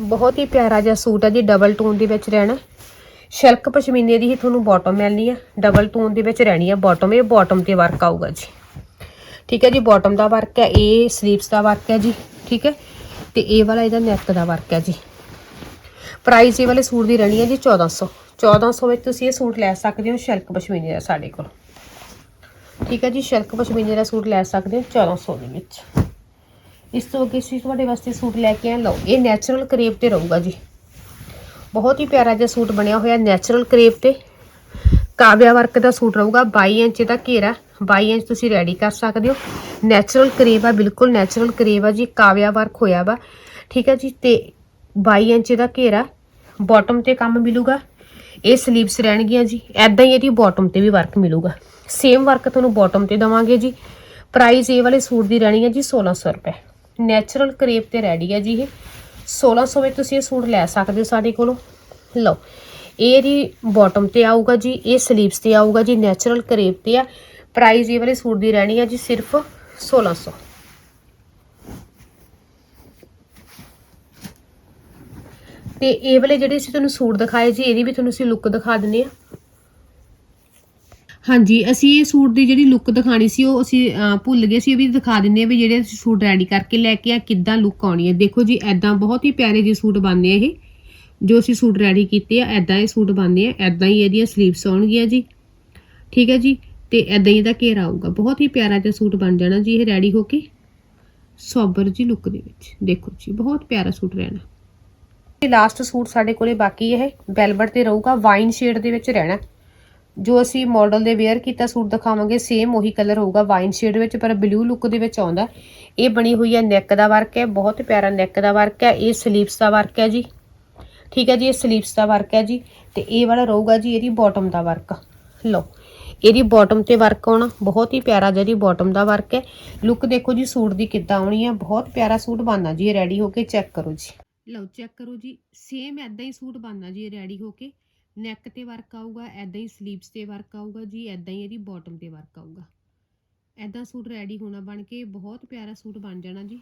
ਬਹੁਤ ਹੀ ਪਿਆਰਾ ਜਿਹਾ ਸੂਟ ਹੈ ਜੀ ਡਬਲ ਟੋਨ ਦੇ ਵਿੱਚ ਰਹਿਣਾ। ਸ਼ਿਲਕ ਪਸ਼ਮੀਨੇ ਦੀ ਹੀ ਤੁਹਾਨੂੰ ਬਾਟਮ ਮਿਲਣੀ ਹੈ ਡਬਲ ਟੋਨ ਦੇ ਵਿੱਚ ਰਹਿਣੀ ਹੈ ਬਾਟਮ ਇਹ ਬਾਟਮ ਤੇ ਵਰਕ ਆਊਗਾ ਜੀ। ਠੀਕ ਹੈ ਜੀ ਬਾਟਮ ਦਾ ਵਰਕ ਹੈ, ਇਹ ਸਲੀਵਸ ਦਾ ਵਰਕ ਹੈ ਜੀ। ਠੀਕ ਹੈ। ਤੇ ਇਹ ਵਾਲਾ ਇਹਦਾ ਨੈਕ ਦਾ ਵਰਕ ਹੈ ਜੀ। ਪ੍ਰਾਈਸ ਇਹ ਵਾਲੇ ਸੂਟ ਦੀ ਰਹਿਣੀ ਹੈ ਜੀ 1400 1400 ਵਿੱਚ ਤੁਸੀਂ ਇਹ ਸੂਟ ਲੈ ਸਕਦੇ ਹੋ, ਸ਼ਿਲਕ ਪਸ਼ਮੀਨੇ ਦਾ ਸਾਡੇ ਕੋਲ। ਠੀਕ ਹੈ ਜੀ, ਸ਼ਿਲਕ ਪਸ਼ਮੀਨੇ ਦਾ ਸੂਟ ਲੈ ਸਕਦੇ ਹੋ 1400 ਦੇ ਵਿੱਚ। ਇਸ ਤੋਂ ਅੱਗੇ ਅਸੀਂ ਤੁਹਾਡੇ ਵਾਸਤੇ ਸੂਟ ਲੈ ਕੇ ਆ ਲਓ, ਇਹ ਨੈਚੁਰਲ ਕਰੇਪ ਤੇ ਰਹੂਗਾ ਜੀ। ਬਹੁਤ ਹੀ ਪਿਆਰਾ ਜਿਹਾ ਸੂਟ ਬਣਿਆ ਹੋਇਆ ਨੈਚੁਰਲ ਕਰੇਪ ਤੇ। ਕਾਵਿਆ ਵਰਕ ਦਾ ਸੂਟ ਰਹੂਗਾ 22 ਇੰਚ ਦਾ ਘੇਰਾ। 22 ਇੰਚ ਤੁਸੀਂ ਰੈਡੀ ਕਰ ਸਕਦੇ ਹੋ। ਨੈਚੁਰਲ ਕਰੇਪ ਆ, ਬਿਲਕੁਲ ਨੈਚੁਰਲ ਕਰੇਪ ਆ ਜੀ, ਕਾਵਿਆ ਵਰਕ ਹੋਇਆ ਵਾ। ਠੀਕ ਹੈ ਜੀ, ਤੇ 22 ਇੰਚ ਦਾ ਘੇਰਾ। ਬਾਟਮ ਤੇ ਕੰਮ ਮਿਲੂਗਾ। ਇਹ ਸਲੀਵਸ ਰਹਿਣਗੀਆਂ ਜੀ। ਐਦਾਂ ਹੀ ਇਹਦੀ ਬਾਟਮ ਤੇ ਵੀ ਵਰਕ ਮਿਲੂਗਾ। ਸੇਮ ਵਰਕ ਤੁਹਾਨੂੰ ਬਾਟਮ ਤੇ ਦਵਾਂਗੇ ਜੀ। ਪ੍ਰਾਈਸ ਇਹ ਵਾਲੇ ਸੂਟ ਦੀ ਰਹਿਣੀ ਹੈ ਜੀ 1600 ਰੁਪਏ। ਨੈਚੁਰਲ ਕਰੇਪ ਤੇ ਰੈਡੀ ਹੈ ਜੀ ਇਹ। 1600 ਵਿੱਚ ਤੁਸੀਂ ਇਹ ਸੂਟ ਲੈ ਸਕਦੇ ਹੋ ਸਾਡੇ ਕੋਲੋਂ। ਲਓ, ਇਹ ਦੀ ਬਾਟਮ ਤੇ ਆਊਗਾ ਜੀ, ਇਹ ਸਲੀਵਸ ਤੇ ਆਊਗਾ ਜੀ ਨੈਚੁਰਲ ਕਰੇਪ ਤੇ ਆ। ਪ੍ਰਾਈਸ ਇਹ ਵਾਲੇ ਸੂਟ ਦੀ ਰਹਿਣੀ ਹੈ ਜੀ ਸਿਰਫ 1600 ਤੇ ਇਹ ਵਾਲੇ ਜਿਹੜੇ ਅਸੀਂ ਤੁਹਾਨੂੰ ਸੂਟ ਦਿਖਾਏ ਜੀ, ਇਹਦੀ ਵੀ ਤੁਹਾਨੂੰ ਅਸੀਂ ਲੁੱਕ ਦਿਖਾ ਦਿੰਨੇ ਆ ਹਾਂਜੀ, ਅਸੀਂ ਇਹ ਸੂਟ ਦੀ ਜਿਹੜੀ ਲੁੱਕ ਦਿਖਾਣੀ ਸੀ, ਉਹ ਅਸੀਂ ਭੁੱਲ ਗਏ ਸੀ ਇਹ ਵੀ ਦਿਖਾ ਦਿੰਨੇ ਆ ਵੀ ਜਿਹੜੇ ਅਸੀਂ ਸੂਟ ਰੈਡੀ ਕਰਕੇ ਲੈ ਕੇ ਆ, ਕਿੱਦਾਂ ਲੁੱਕ ਆਉਣੀ ਹੈ। ਦੇਖੋ ਜੀ ਐਦਾਂ ਬਹੁਤ ਹੀ ਪਿਆਰੇ ਜਿਹੇ ਸੂਟ ਬਣਦੇ ਆ ਇਹ। ਜੋ ਅਸੀਂ ਸੂਟ ਰੈਡੀ ਕੀਤੇ ਆ ਐਦਾਂ ਇਹ ਸੂਟ ਬਣਦੇ ਆ ਐਦਾਂ ਹੀ ਇਹਦੀਆਂ ਸਲੀਵਸ ਆਉਣਗੀਆਂ ਜੀ। ਠੀਕ ਹੈ ਜੀ? ਤੇ ਐਦਾਂ ਹੀ ਇਹਦਾ ਘੇਰਾ ਆਊਗਾ। ਬਹੁਤ ਹੀ ਪਿਆਰਾ ਜਿਹਾ ਸੂਟ ਬਣ ਜਾਣਾ ਜੀ ਇਹ ਰੈਡੀ ਹੋ ਕੇ। ਸੋਬਰ ਜੀ ਲੁੱਕ ਦੇ ਵਿੱਚ। ਦੇਖੋ ਜੀ, ਬਹੁਤ ਪਿਆਰਾ ਸੂਟ ਰਹਿਣਾ। ਇਹ ਲਾਸਟ ਸੂਟ ਸਾਡੇ ਕੋਲੇ ਬਾਕੀ ਹੈ ਵੈਲਵਟ ਤੇ ਰਹੂਗਾ ਵਾਈਨ ਸ਼ੇਡ ਦੇ ਵਿੱਚ ਰਹਿਣਾ। ਜੋ ਅਸੀਂ ਮਾਡਲ ਦੇ ਵੇਅਰ ਕੀਤਾ ਸੂਟ ਦਿਖਾਵਾਂਗੇ ਸੇਮ ਉਹੀ ਕਲਰ ਹੋਊਗਾ ਵਾਈਨ ਸ਼ੇਡ ਵਿੱਚ, ਪਰ ਬਲੂ ਲੁੱਕ ਦੇ ਵਿੱਚ ਆਉਂਦਾ। ਇਹ ਬਣੀ ਹੋਈ ਹੈ ਨੈਕ ਦਾ ਵਰਕ ਹੈ, ਬਹੁਤ ਪਿਆਰਾ ਨੈਕ ਦਾ ਵਰਕ ਹੈ, ਇਹ ਸਲੀਵਸ ਦਾ ਵਰਕ ਹੈ ਜੀ। ਠੀਕ ਹੈ ਜੀ, ਇਹ ਸਲੀਵਸ ਦਾ ਵਰਕ ਹੈ ਜੀ, ਤੇ ਇਹ ਵਾਲਾ ਰਹੂਗਾ ਜੀ ਇਹਦੀ ਬਾਟਮ ਦਾ ਵਰਕ ਲਓ, ਇਹਦੀ ਬਾਟਮ ਤੇ ਵਰਕ ਆਉਣਾ, ਬਹੁਤ ਹੀ ਪਿਆਰਾ ਜਿਹੜੀ ਬਾਟਮ ਦਾ ਵਰਕ ਹੈ। ਲੁੱਕ ਦੇਖੋ ਜੀ, ਸੂਟ ਦੀ ਕਿੱਦਾਂ ਆਉਣੀ ਹੈ, ਬਹੁਤ ਪਿਆਰਾ ਸੂਟ ਬਣਨਾ ਜੀ, ਇਹ ਰੈਡੀ ਹੋ ਕੇ ਚੈੱਕ ਕਰੋ ਜੀ। ਲਓ ਚੈੱਕ ਕਰੋ ਜੀ ਸੇਮ ਐਦਾਂ ਹੀ ਸੂਟ ਬਣਨਾ ਜੀ ਰੈਡੀ ਹੋ ਕੇ। ਨੈਕ ਤੇ ਵਰਕ ਆਊਗਾ ਐਦਾਂ ਹੀ ਸਲੀਵਸ ਤੇ ਵਰਕ ਆਊਗਾ ਜੀ ਐਦਾਂ ਹੀ ਇਹਦੀ ਬਾਟਮ ਤੇ ਵਰਕ ਆਊਗਾ। ਐਦਾਂ ਸੂਟ ਰੈਡੀ ਹੋਣਾ ਬਣ ਕੇ, ਬਹੁਤ ਪਿਆਰਾ ਸੂਟ ਬਣ ਜਾਣਾ ਜੀ।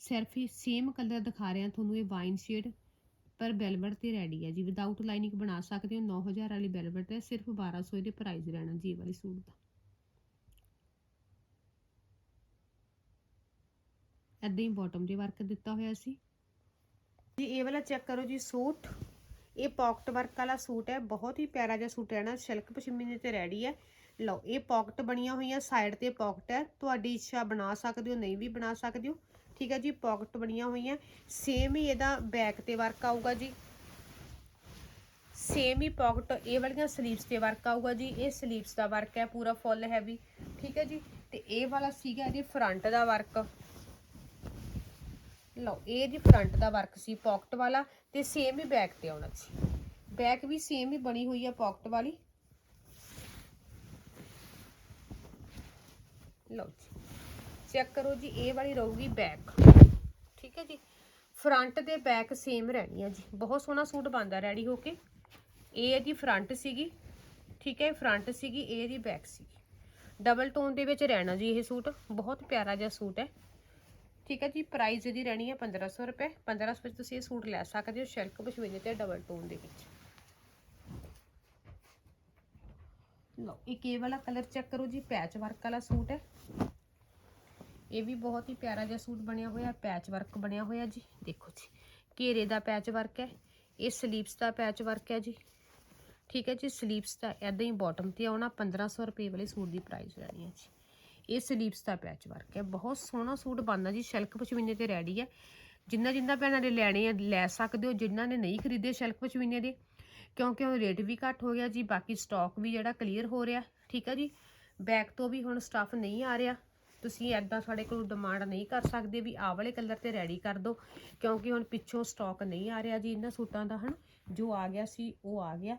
ਸਿਰਫ ਹੀ ਸੇਮ ਕਲਰ ਦਿਖਾ ਰਿਹਾ ਤੁਹਾਨੂੰ ਇਹ ਵਾਈਨ ਸ਼ੇਡ ਪਰ ਬੈਲਵਟ ਤੇ ਰੈਡੀ ਹੈ ਜੀ। ਵਿਦਆਊਟ ਲਾਈਨਿੰਗ ਬਣਾ ਸਕਦੇ ਹੋ 9000 ਵਾਲੀ ਬੈਲਵਟ ਹੈ, ਸਿਰਫ 1200 ਇਹਦੇ ਪ੍ਰਾਈਸ ਰਹਿਣਾ ਜੀ ਇਹ ਵਾਲੀ ਸੂਟ ਦਾ। ਐਦਾਂ ਹੀ ਬਾਟਮ ਤੇ ਵਰਕ ਦਿੱਤਾ ਹੋਇਆ ਸੀ। ਜੀ ਇਹ ਵਾਲਾ ਚੈੱਕ ਕਰੋ ਜੀ ਸੂਟ। ਇਹ ਪਾਕਟ ਵਰਕ ਵਾਲਾ ਸੂਟ ਹੈ, ਬਹੁਤ ਹੀ ਪਿਆਰਾ ਜਿਹਾ ਸੂਟ ਹੈ ਨਾ, ਸਿਲਕ ਪਸ਼ਮੀਨੇ ਤੇ ਰੈਡੀ ਹੈ। ਲਓ, ਇਹ ਪਾਕਟ ਬਣੀਆਂ ਹੋਈਆਂ ਸਾਈਡ ਤੇ ਪਾਕਟ ਹੈ। ਤੁਹਾਡੀ ਇੱਛਾ ਬਣਾ ਸਕਦੇ ਹੋ, ਨਹੀਂ ਵੀ ਬਣਾ ਸਕਦੇ ਹੋ। ਠੀਕ ਹੈ ਜੀ ਪਾਕਟ ਬਣੀਆਂ ਹੋਈਆਂ। ਸੇਮ ਹੀ ਇਹਦਾ ਬੈਕ ਤੇ ਵਰਕ ਆਊਗਾ ਜੀ। ਸੇਮ ਹੀ ਪਾਕਟ ਇਹ ਵਾਲੀਆਂ ਸਲੀਵਸ ਤੇ ਵਰਕ ਆਊਗਾ ਜੀ। ਇਹ ਸਲੀਵਸ ਦਾ ਵਰਕ ਹੈ, ਪੂਰਾ ਫੁੱਲ ਹੈਵੀ ਠੀਕ ਹੈ ਜੀ, ਤੇ ਇਹ ਵਾਲਾ ਸੀਗਾ ਇਹਦੇ ਫਰੰਟ ਦਾ ਵਰਕ ਲਓ, ਇਹ ਜੀ ਫਰੰਟ ਦਾ ਵਰਕ ਸੀ ਪਾਕਟ ਵਾਲਾ ਤੇ ਸੇਮ ਹੀ ਬੈਕ ਤੇ ਆਉਣਾ ਸੀ। ਬੈਕ ਵੀ ਸੇਮ ਹੀ ਬਣੀ ਹੋਈ ਹੈ ਪਾਕਟ ਵਾਲੀ। ਲਓ ਜੀ ਚੈੱਕ ਕਰੋ ਜੀ, ਇਹ ਵਾਲੀ ਰਹੂਗੀ ਬੈਕ ਠੀਕ ਹੈ ਜੀ? ਫਰੰਟ ਤੇ ਬੈਕ ਸੇਮ ਰਹਿਣੀ ਹੈ ਜੀ। ਬਹੁਤ ਸੋਹਣਾ ਸੂਟ ਬਣਦਾ ਰੈਡੀ ਹੋ ਕੇ। ਇਹ ਇਹਦੀ ਫਰੰਟ ਸੀਗੀ। ਠੀਕ ਹੈ ਫਰੰਟ ਸੀਗੀ, ਇਹ ਇਹਦੀ ਬੈਕ ਸੀਗੀ। ਡਬਲ ਟੋਨ ਦੇ ਵਿੱਚ ਰਹਿਣਾ ਜੀ ਇਹ ਸੂਟ। ਬਹੁਤ ਪਿਆਰਾ ਜਿਹਾ ਸੂਟ ਹੈ। ਠੀਕ ਹੈ ਜੀ ਪ੍ਰਾਈਸ ਇਹਦੀ ਰਹਿਣੀ ਹੈ 1500 ਰੁਪਏ। 1500 ਵਿੱਚ ਤੁਸੀਂ ਇਹ ਸੂਟ ਲੈ ਸਕਦੇ ਹੋ ਸ਼ਿਲਕ ਪਸ਼ਮੀਨੇ ਤੇ ਡਬਲ ਟੋਨ ਦੇ ਵਿੱਚ। ਲਓ, ਇੱਕ ਇਹ ਵਾਲਾ ਕਲਰ ਚੈੱਕ ਕਰੋ ਜੀ ਪੈਚ ਵਰਕ ਵਾਲਾ ਸੂਟ ਹੈ। ਇਹ ਵੀ ਬਹੁਤ ਹੀ ਪਿਆਰਾ ਜਿਹਾ ਸੂਟ ਬਣਿਆ ਹੋਇਆ ਪੈਚ ਵਰਕ ਬਣਿਆ ਹੋਇਆ ਜੀ। ਦੇਖੋ ਜੀ, ਘੇਰੇ ਦਾ ਪੈਚ ਵਰਕ ਹੈ, ਇਹ ਸਲੀਵਸ ਦਾ ਪੈਚ ਵਰਕ ਹੈ ਜੀ। ਠੀਕ ਹੈ ਜੀ ਸਲੀਵਸ ਦਾ ਐਦਾਂ ਹੀ ਬਾਟਮ ਤੇ ਆਉਣਾ 1500 ਰੁਪਏ ਵਾਲੇ ਸੂਟ ਦੀ ਪ੍ਰਾਈਸ ਰਹਿਣੀ ਹੈ ਜੀ। ਇਹ ਸਲੀਵਸ ਦਾ ਪੈਚ ਵਰਕ ਹੈ। ਬਹੁਤ ਸੋਹਣਾ ਸੂਟ ਬਣਦਾ ਜੀ, ਸ਼ਿਲਕ ਪਸ਼ਮੀਨੇ ਤੇ ਰੈਡੀ ਹੈ। ਜਿੰਨਾ ਜਿੰਨਾ ਭੈਣਾਂ ਨੇ ਲੈਣੇ ਆ, ਲੈ ਸਕਦੇ ਹੋ ਜਿਨ੍ਹਾਂ ਨੇ ਨਹੀਂ ਖਰੀਦੇ ਸ਼ਿਲਕ ਪਸ਼ਮੀਨੇ ਦੇ, ਕਿਉਂਕਿ ਉਹ ਰੇਟ ਵੀ ਘੱਟ ਹੋ ਗਿਆ ਜੀ, ਬਾਕੀ ਸਟਾਕ ਵੀ ਜਿਹੜਾ ਕਲੀਅਰ ਹੋ ਰਿਹਾ, ਠੀਕ ਹੈ ਜੀ। ਬੈਕ ਤੋਂ ਵੀ ਹੁਣ ਸਟਾਫ ਨਹੀਂ ਆ ਰਿਹਾ, ਤੁਸੀਂ ਐਦਾਂ ਸਾਡੇ ਕੋਲ ਡਿਮਾਂਡ ਨਹੀਂ ਕਰ ਸਕਦੇ ਵੀ ਆਹ ਵਾਲੇ ਕਲਰ ਤੇ ਰੈਡੀ ਕਰ ਦਿਓ, ਕਿਉਂਕਿ ਹੁਣ ਪਿੱਛੋਂ ਸਟਾਕ ਨਹੀਂ ਆ ਰਿਹਾ ਜੀ ਇਹਨਾਂ ਸੂਟਾਂ ਦਾ, ਹਨ। ਜੋ ਆ ਗਿਆ ਸੀ, ਉਹ ਆ ਗਿਆ।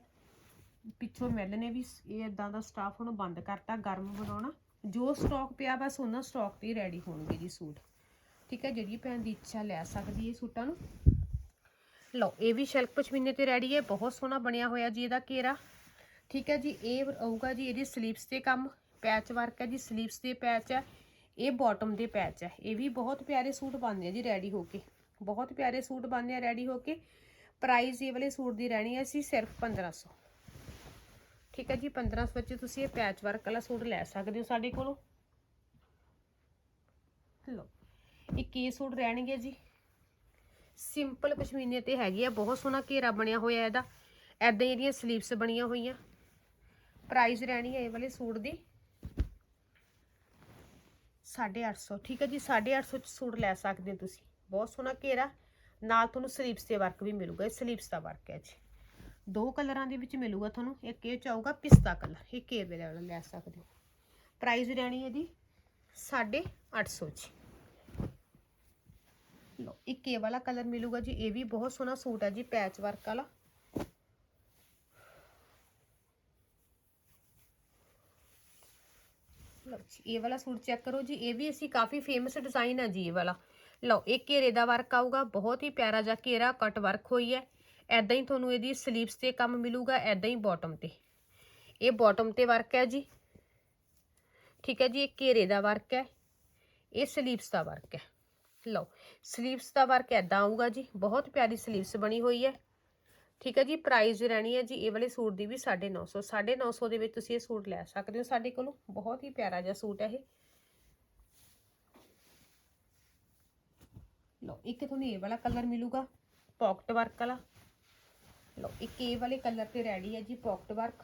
ਪਿੱਛੋਂ ਮਿਲ ਨੇ ਵੀ ਇਹ ਇਦਾਂ ਦਾ ਸਟਾਫ ਹੁਣ ਬੰਦ ਕਰਤਾ, ਗਰਮ ਬਣਾਉਣਾ। ਜੋ ਸਟਾਕ ਪਿਆ, ਬਸ ਉਹਨਾਂ ਸਟਾਕ ਤੇ ਰੈਡੀ ਹੋਣਗੇ ਜੀ ਸੂਟ। ਠੀਕ ਹੈ, ਜਿਹੜੀ ਭੈਣ ਦੀ ਇੱਛਾ ਲੈ ਸਕਦੀ ਹੈ ਸੂਟਾਂ ਨੂੰ। ਲਓ, ਇਹ ਵੀ ਸ਼ਿਲਕ ਪਸ਼ਮੀਨੇ ਤੇ ਰੈਡੀ ਹੈ, ਬਹੁਤ ਸੋਹਣਾ ਬਣਿਆ ਹੋਇਆ ਜੀ ਇਹਦਾ ਘੇਰਾ। ਠੀਕ ਹੈ ਜੀ, ਇਹ ਆਊਗਾ ਜੀ ਇਹਦੇ ਸਲੀਵਸ ਤੇ ਕੰਮ। ਪੈਚ ਵਰਕ ਹੈ ਜੀ ਸਲੀਵਸ ਤੇ ਪੈਚ ਹੈ, ਇਹ ਬਾਟਮ ਦੇ ਪੈਚ ਹੈ। ਇਹ ਵੀ ਬਹੁਤ ਪਿਆਰੇ ਸੂਟ ਬਣਦੇ ਆ ਜੀ ਰੈਡੀ ਹੋ ਕੇ। ਬਹੁਤ ਪਿਆਰੇ ਸੂਟ ਬਣਦੇ ਆ ਰੈਡੀ ਹੋ ਕੇ। ਪ੍ਰਾਈਸ ਇਹ ਵਾਲੇ ਸੂਟ ਦੀ ਰਹਿਣੀ ਹੈ ਸੀ ਸਿਰਫ 1500 ਠੀਕ ਹੈ ਜੀ 1500 ਵਿੱਚ ਤੁਸੀਂ ਇਹ ਪੈਚ ਵਰਕ ਵਾਲਾ ਸੂਟ ਲੈ ਸਕਦੇ ਹੋ ਸਾਡੇ ਕੋਲੋਂ। ਲਓ ਇੱਕ ਇਹ ਸੂਟ ਰਹਿਣਗੇ ਜੀ? ਸਿੰਪਲ ਪਸ਼ਮੀਨੇ ਤੇ ਹੈਗੀ ਆ, ਬਹੁਤ ਸੋਹਣਾ ਘੇਰਾ ਬਣਿਆ ਹੋਇਆ ਇਹਦਾ। ਐਦਾਂ ਇਹਦੀਆਂ ਸਲੀਵਸ ਬਣੀਆਂ ਹੋਈਆਂ। ਪ੍ਰਾਈਸ ਰਹਿਣੀ ਹੈ ਇਹ ਵਾਲੇ ਸੂਟ ਦੀ। 850 ਠੀਕ ਹੈ ਜੀ 850 ਚ ਸੂਟ ਲੈ ਸਕਦੇ ਹੋ ਤੁਸੀਂ। ਬਹੁਤ ਸੋਹਣਾ ਘੇਰਾ। ਨਾਲ ਤੁਹਾਨੂੰ ਸਲੀਵਸ ਤੇ ਵਰਕ ਵੀ ਮਿਲੂਗਾ, ਇਹ ਸਲੀਵਸ ਦਾ ਵਰਕ ਹੈ ਜੀ। ਦੋ ਕਲਰਾਂ ਦੇ ਵਿੱਚ ਮਿਲੂਗਾ ਤੁਹਾਨੂੰ, ਇੱਕ ਇਹ ਚਾਹੂਗਾ ਪਿਸਤਾ ਕਲਰ, ਇਹ ਕੇ ਵਾਲਾ ਲੈ ਸਕਦੇ ਹੋ। ਪ੍ਰਾਈਸ ਰਹਿਣੀ ਹੈ 850 ਜੀ। ਲੋ ਇੱਕ ਇਹ ਵਾਲਾ ਕਲਰ ਮਿਲੂਗਾ ਜੀ, ਇਹ ਵੀ ਬਹੁਤ ਸੋਹਣਾ ਸੂਟ ਹੈ ਜੀ ਪੈਚ ਵਰਕ ਵਾਲਾ। ਲਓ ਜੀ, ਇਹ ਵਾਲਾ ਸੂਟ ਚੈੱਕ ਕਰੋ ਜੀ, ਇਹ ਵੀ ਅਸੀਂ ਕਾਫੀ ਫੇਮਸ ਡਿਜ਼ਾਈਨ ਹੈ ਜੀ, ਇਹ ਵਾਲਾ। ਲਓ, ਇਹ ਘੇਰੇ ਦਾ ਵਰਕ ਆਊਗਾ, ਬਹੁਤ ਹੀ ਪਿਆਰਾ ਜਿਹਾ ਘੇਰਾ ਕਟ ਵਰਕ ਹੋਈ ਹੈ। ਐਦਾਂ ਹੀ ਤੁਹਾਨੂੰ ਇਹਦੀ ਸਲੀਵਸ ਤੇ ਕੰਮ ਮਿਲੂਗਾ ਐਦਾਂ ਹੀ ਬਾਟਮ ਤੇ। ਇਹ ਬਾਟਮ ਤੇ ਵਰਕ ਹੈ ਜੀ। ਠੀਕ ਹੈ ਜੀ, ਇਹ ਘੇਰੇ ਦਾ ਵਰਕ ਹੈ। ਇਹ ਸਲੀਵਸ ਦਾ ਵਰਕ ਹੈ। ਲਓ ਸਲੀਵਸ ਦਾ ਵਰਕ ਐਦਾਂ ਆਊਗਾ ਜੀ। ਬਹੁਤ ਪਿਆਰੀ ਸਲੀਵਸ ਬਣੀ ਹੋਈ ਹੈ। ਠੀਕ ਹੈ ਜੀ ਪ੍ਰਾਈਸ ਰਹਿਣੀ ਹੈ ਜੀ, ਇਹ ਵਾਲੇ ਸੂਟ ਦੀ ਵੀ 950 950 ਦੇ ਵਿੱਚ ਤੁਸੀਂ ਇਹ ਸੂਟ ਲੈ ਸਕਦੇ ਹੋ ਸਾਡੇ ਕੋਲੋਂ। ਬਹੁਤ ਹੀ ਪਿਆਰਾ ਜਿਹਾ ਸੂਟ ਹੈ ਇਹ। ਲਓ, ਇੱਕ ਤੁਹਾਨੂੰ ਇਹ ਵਾਲਾ ਕਲਰ ਮਿਲੂਗਾ ਪਾਕਟ ਵਰਕ ਵਾਲਾ। ਲਓ, ਇੱਕ ਇਹ ਵਾਲੇ ਕਲਰ ਤੇ ਰੈਡੀ ਹੈ ਜੀ ਪਾਕਟ ਵਰਕ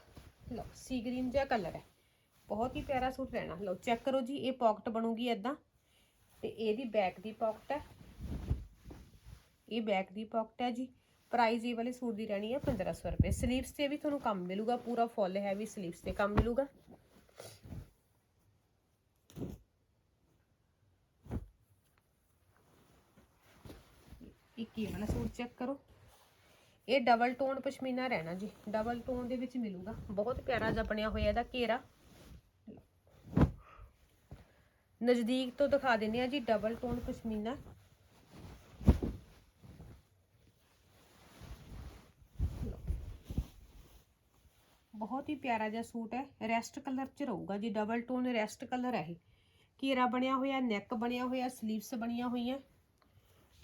ਲਓ ਸੀ ਗ੍ਰੀਨ ਜਿਹਾ ਕਲਰ ਹੈ। ਬਹੁਤ ਹੀ ਪਿਆਰਾ ਸੂਟ ਰਹਿਣਾ। ਲਓ ਚੈੱਕ ਕਰੋ ਜੀ, ਇਹ ਪਾਕਟ ਬਣੂਗੀ ਐਦਾਂ ਤੇ ਇਹਦੀ ਬੈਕ ਦੀ ਪਾਕਟ ਹੈ। ਇਹ ਬੈਕ ਦੀ ਪਾਕਟ ਹੈ ਜੀ। ਪ੍ਰਾਈਸ ਇਹ ਵਾਲੇ ਸੂਟ ਦੀ ਰਹਿਣੀ ਹੈ 1500 ਰੁਪਏ। ਸਲੀਵਸ ਤੇ ਵੀ ਤੁਹਾਨੂੰ ਕੰਮ ਮਿਲੂਗਾ, ਪੂਰਾ ਫੁੱਲ ਹੈਵੀ ਸਲੀਵਸ ਤੇ ਕੰਮ ਮਿਲੂਗਾ। ਇੱਕ ਇਹ ਵਾਲਾ ਸੂਟ ਚੈੱਕ ਕਰੋ। ਇਹ ਡਬਲ ਟੋਨ ਪਸ਼ਮੀਨਾ ਰਹਿਣਾ ਜੀ। ਡਬਲ ਟੋਨ ਦੇ ਵਿੱਚ ਮਿਲੂਗਾ। ਬਹੁਤ ਪਿਆਰਾ ਜਿਹਾ ਬਣਿਆ ਹੋਇਆ ਇਹਦਾ ਘੇਰਾ। ਨਜ਼ਦੀਕ ਤੋਂ ਦਿਖਾ ਦਿੰਦੇ ਆ ਜੀ ਡਬਲ ਟੋਨ ਪਸ਼ਮੀਨਾ। ਬਹੁਤ ਹੀ ਪਿਆਰਾ ਜਿਹਾ ਸੂਟ ਹੈ। ਰੈਸਟ ਕਲਰ ਚ ਰਹੂਗਾ ਜੀ। ਡਬਲ ਟੋਨ ਰੈਸਟ ਕਲਰ ਹੈ ਇਹ। ਘੇਰਾ ਬਣਿਆ ਹੋਇਆ ਨੈਕ ਬਣਿਆ ਹੋਇਆ ਸਲੀਵਸ ਬਣੀਆਂ ਹੋਈਆਂ।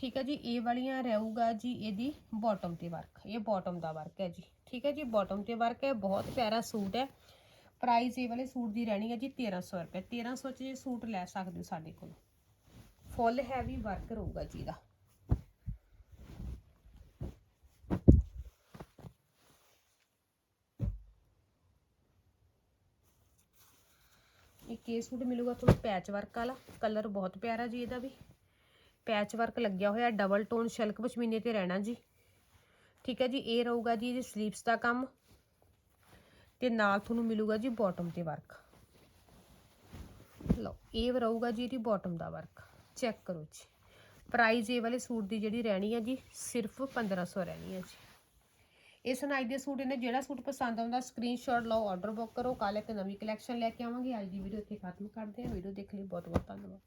ਠੀਕ ਹੈ ਜੀ, ਇਹ ਵਾਲੀਆਂ ਰਹੂਗਾ ਜੀ ਇਹਦੀ ਬਾਟਮ ਤੇ ਵਰਕ ਇਹ ਬਾਟਮ ਦਾ ਵਰਕ ਹੈ ਜੀ। ਠੀਕ ਹੈ ਜੀ ਬਾਟਮ ਤੇ ਵਰਕ ਹੈ, ਬਹੁਤ ਪਿਆਰਾ ਸੂਟ ਹੈ। ਪ੍ਰਾਈਸ ਇਹ ਵਾਲੇ ਸੂਟ ਦੀ ਰਹਿਣੀ ਹੈ ਜੀ 1300 ਰੁਪਏ। 1300 ਚ ਇਹ ਸੂਟ ਲੈ ਸਕਦੇ ਹੋ ਸਾਡੇ ਕੋਲ। ਫੁੱਲ ਹੈਵੀ ਵਰਕ ਰਹੂਗਾ ਜੀ ਦਾ ਇੱਕ ਇਹ ਸੂਟ ਮਿਲੂਗਾ ਤੁਹਾਨੂੰ ਪੈਚ ਵਰਕ ਵਾਲਾ। ਕਲਰ ਬਹੁਤ ਪਿਆਰਾ ਜੀ ਇਹਦਾ ਵੀ। ਪੈਚ ਵਰਕ ਲੱਗਿਆ ਹੋਇਆ ਡਬਲ ਟੋਨ ਸ਼ਲਕ ਪਸ਼ਮੀਨੇ ਤੇ ਰਹਿਣਾ ਜੀ। ਠੀਕ ਹੈ ਜੀ, ਇਹ ਰਹੂਗਾ ਜੀ ਇਹਦੇ ਸਲੀਵਸ ਦਾ ਕੰਮ ਤੇ ਨਾਲ ਤੁਹਾਨੂੰ ਮਿਲੂਗਾ ਜੀ ਬਾਟਮ ਤੇ ਵਰਕ ਲਓ, ਇਹ ਰਹੂਗਾ ਜੀ ਇਹਦੀ ਬਾਟਮ ਦਾ ਵਰਕ ਚੈੱਕ ਕਰੋ ਜੀ। ਪ੍ਰਾਈਸ ਇਹ ਵਾਲੇ ਸੂਟ ਦੀ ਜਿਹੜੀ ਰਹਿਣੀ ਹੈ ਜੀ, ਸਿਰਫ 1500 ਰਹਿਣੀ ਹੈ ਜੀ। ਇਸ ਨਾਈਟ ਦੇ ਸੂਟ ਇਹਨੇ ਜਿਹੜਾ ਸੂਟ ਪਸੰਦ ਆਉਂਦਾ ਸਕਰੀਨਸ਼ਾਟ ਲਓ ਆਰਡਰ ਬੁੱਕ ਕਰੋ ਕੱਲ ਇੱਕ ਨਵੀਂ ਕਲੈਕਸ਼ਨ ਲੈ ਕੇ ਆਵਾਂਗੇ। ਅੱਜ ਦੀ ਵੀਡੀਓ ਇੱਥੇ ਖਤਮ ਕਰਦੇ ਹਾਂ। ਵੀਡੀਓ ਦੇਖਣ ਲਈ ਬਹੁਤ ਬਹੁਤ ਧੰਨਵਾਦ।